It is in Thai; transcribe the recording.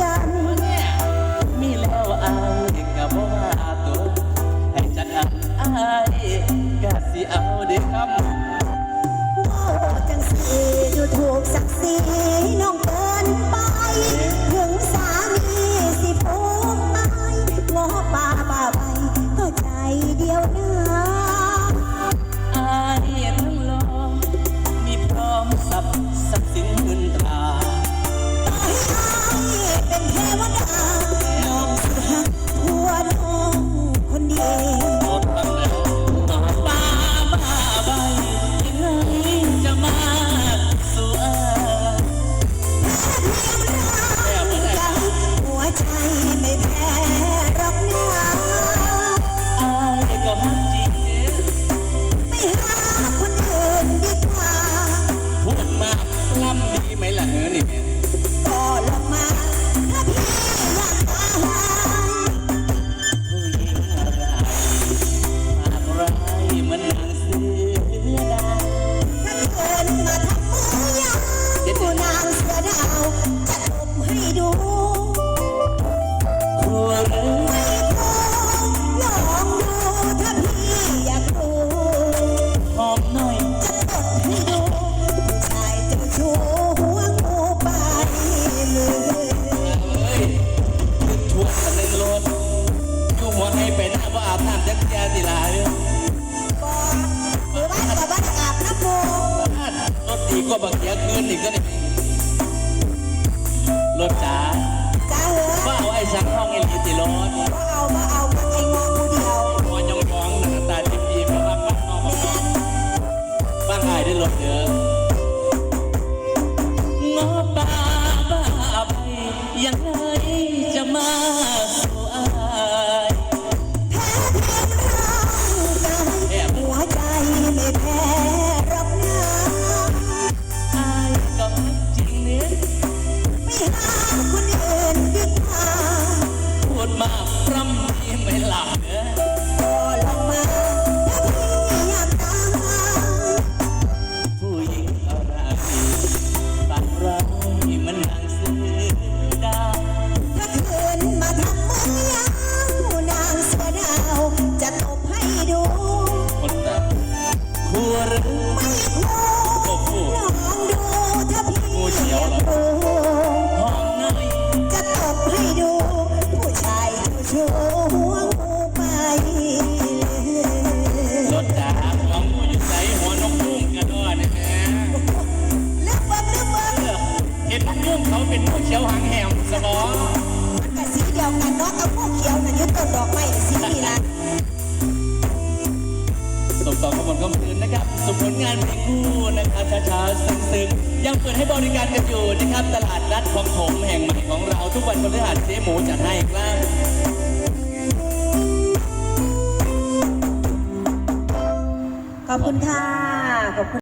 กัน มีแล้วอายกับว่าตัวให้จัดอายก็สิเอาเด็กคำ งากล่ำดีไหมล่ะเนื้อนี่แม่ก็ลงมา คนอีกก็นี่รถจ๋าจ้าเหรอว่าเอาไอ้สังห้องเอลิติรถว่าเอามาเอากับไอ้งอผู้เดียวหัวยองยองหน้าตาจิ้มยิ้มนะครับบ้านนอกแม่นบ้านอายได้รถเยอะงอป่าบ้าไปยังไงจะมา คนอื่นดีกว่าพูดมากพร่ำดีไม่หลับเนื้อก็ลงมาถ้าพี่อยากตายผู้หญิงอะไรปากร้ายมันนางเสือดาวถ้าคืนมาทำมือยาวนางเสือดาวจะตบให้ดูคนตาคู่หรือไม่คู่โอ้หลองดูถ้าพี่งูเขียวเหร เขาเป็นผู้เขียวหางแหมสมองมันก็สีเดียวกันเนาะกับพวกเขียวน่ะอยึดต้นดอกไม้สีนี่ละส่งต่อขบวนคำคืนนะครับสุผลงานเพลงคู่นะครับช้าๆซึ้งๆยังเปิดให้บริการกันอยู่นะครับตลาดนัดของผมแห่งใหม่ของเราทุกวันพฤหัสเจ๊หมูจัดให้ครับขอบคุณค่ะ